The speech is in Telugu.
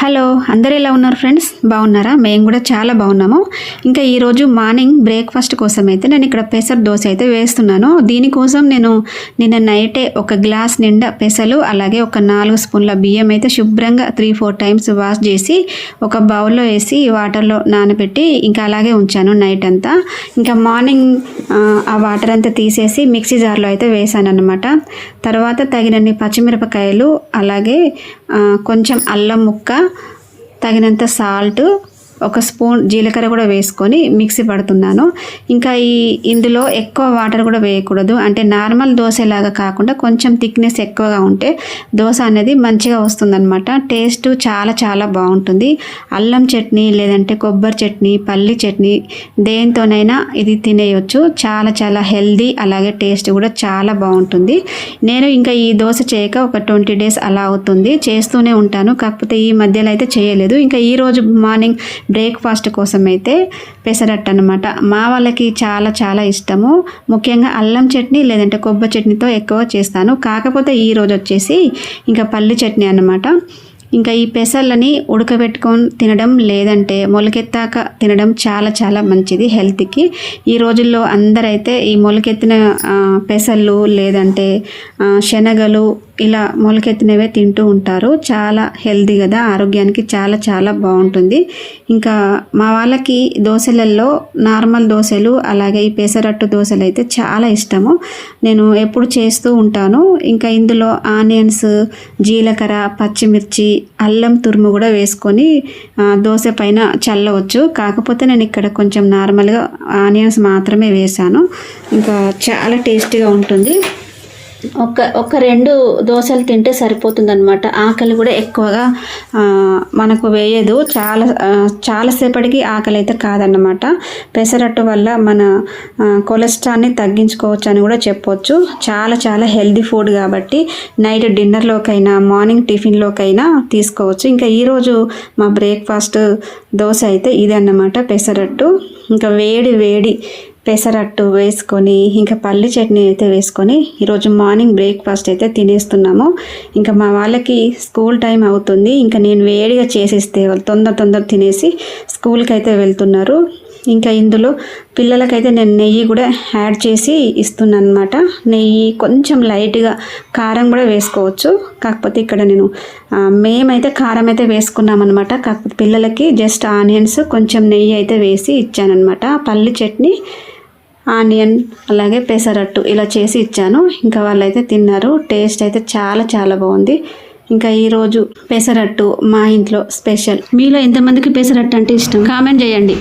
హలో అందరు ఎలా ఉన్నారు ఫ్రెండ్స్? బాగున్నారా? మేము కూడా చాలా బాగున్నాము. ఇంకా ఈరోజు మార్నింగ్ బ్రేక్ఫాస్ట్ కోసం అయితే నేను ఇక్కడ పెసర దోశ అయితే వేస్తున్నాను. దీనికోసం నేను నిన్న నైటే ఒక గ్లాస్ నిండా పెసలు అలాగే ఒక నాలుగు స్పూన్ల బియ్యం అయితే శుభ్రంగా త్రీ ఫోర్ టైమ్స్ వాష్ చేసి ఒక బౌల్లో వేసి వాటర్లో నానబెట్టి ఇంకా అలాగే ఉంచాను నైట్ అంతా. ఇంకా మార్నింగ్ ఆ, వాటర్ అంతా తీసేసి మిక్సీ జార్లో అయితే వేసాను అనమాట తర్వాత తగినన్ని పచ్చిమిరపకాయలు అలాగే కొంచెం అల్లం ముక్క తగినంత సాల్ట్ ఒక స్పూన్ జీలకర్ర కూడా వేసుకొని మిక్సీ పడుతున్నాను. ఇంకా ఈ ఇందులో ఎక్కువ వాటర్ కూడా వేయకూడదు. అంటే నార్మల్ దోశలాగా కాకుండా కొంచెం థిక్నెస్ ఎక్కువగా ఉంటే దోశ అనేది మంచిగా వస్తుందన్నమాట. టేస్ట్ చాలా చాలా బాగుంటుంది. అల్లం చట్నీ లేదంటే కొబ్బరి చట్నీ పల్లి చట్నీ దేంతోనైనా ఇది తినేయొచ్చు. చాలా చాలా హెల్దీ అలాగే టేస్ట్ కూడా చాలా బాగుంటుంది. నేను ఇంకా ఈ దోశ చేయక ఒక ట్వంటీ డేస్ అలా అవుతుంది. చేస్తూనే ఉంటాను. కాకపోతే ఈ మధ్యలో అయితే చేయలేదు. ఇంకా ఈరోజు మార్నింగ్ బ్రేక్ఫాస్ట్ కోసం అయితే పెసరట్టు అనమాట మా వాళ్ళకి చాలా చాలా ఇష్టము. ముఖ్యంగా అల్లం చట్నీ లేదంటే కొబ్బరి చట్నీతో ఎక్కువ చేస్తాను. కాకపోతే ఈ వచ్చేసి ఇంకా పల్లి చట్నీ అన్నమాట. ఇంకా ఈ పెసర్లని ఉడకబెట్టుకొని తినడం లేదంటే మొలకెత్తాక తినడం చాలా చాలా మంచిది హెల్త్కి. ఈ రోజుల్లో అందరైతే ఈ మొలకెత్తిన ఆ, పెసళ్ళు లేదంటే శనగలు ఇలా మొలకెత్తినవే తింటూ ఉంటారు. చాలా హెల్తీ కదా ఆరోగ్యానికి చాలా చాలా బాగుంటుంది. ఇంకా మా వాళ్ళకి దోశలలో నార్మల్ దోశలు అలాగే ఈ పెసరట్టు దోశలు అయితే చాలా ఇష్టము. నేను ఎప్పుడు చేస్తూ ఉంటాను. ఇంకా ఇందులో ఆనియన్స్ జీలకర్ర పచ్చిమిర్చి అల్లం తురుము కూడా వేసుకొని దోశ పైన చల్లవచ్చు. కాకపోతే నేను ఇక్కడ కొంచెం నార్మల్గా ఆనియన్స్ మాత్రమే వేశాను ఇంకా చాలా టేస్టీగా ఉంటుంది. ఒక ఒక రెండు దోశలు తింటే సరిపోతుందనమాట ఆకలి కూడా ఎక్కువగా మనకు వేయదు. చాలా చాలాసేపటికి ఆకలి అయితే కాదన్నమాట. పెసరట్టు వల్ల మన కొలెస్ట్రాల్ని తగ్గించుకోవచ్చు అని కూడా చెప్పొచ్చు. చాలా చాలా హెల్దీ ఫుడ్ కాబట్టి నైట్ డిన్నర్లోకైనా మార్నింగ్ టిఫిన్లోకైనా తీసుకోవచ్చు. ఇంకా ఈరోజు మా బ్రేక్ఫాస్ట్ దోశ అయితే ఇది అన్నమాట పెసరట్టు. ఇంకా వేడి వేడి పెసరట్టు వేసుకొని ఇంకా పల్లి చట్నీ అయితే వేసుకొని ఈరోజు మార్నింగ్ బ్రేక్ఫాస్ట్ అయితే తినేస్తున్నాము. ఇంకా మా వాళ్ళకి స్కూల్ టైం అవుతుంది. ఇంకా నేను వేడిగా చేసిస్తే వాళ్ళు తొందర తొందర తినేసి స్కూల్కి అయితే వెళ్తున్నారు. ఇంకా ఇందులో పిల్లలకైతే నేను నెయ్యి కూడా యాడ్ చేసి ఇస్తున్నాను అనమాట నెయ్యి కొంచెం లైట్గా కారం కూడా వేసుకోవచ్చు. కాకపోతే ఇక్కడ నేను మేమైతే కారం అయితే వేసుకున్నాం అనమాట కాకపోతే పిల్లలకి జస్ట్ ఆనియన్స్ కొంచెం నెయ్యి అయితే వేసి ఇచ్చానమాట పల్లి చట్నీ ఆనియన్ అలాగే పెసరట్టు ఇలా చేసి ఇచ్చాను. ఇంకా వాళ్ళైతే తిన్నారు. టేస్ట్ అయితే చాలా చాలా బాగుంది. ఇంకా ఈరోజు పెసరట్టు మా ఇంట్లో స్పెషల్. మీలో ఎంతమందికి పెసరట్టు అంటే ఇష్టం? కామెంట్ చేయండి.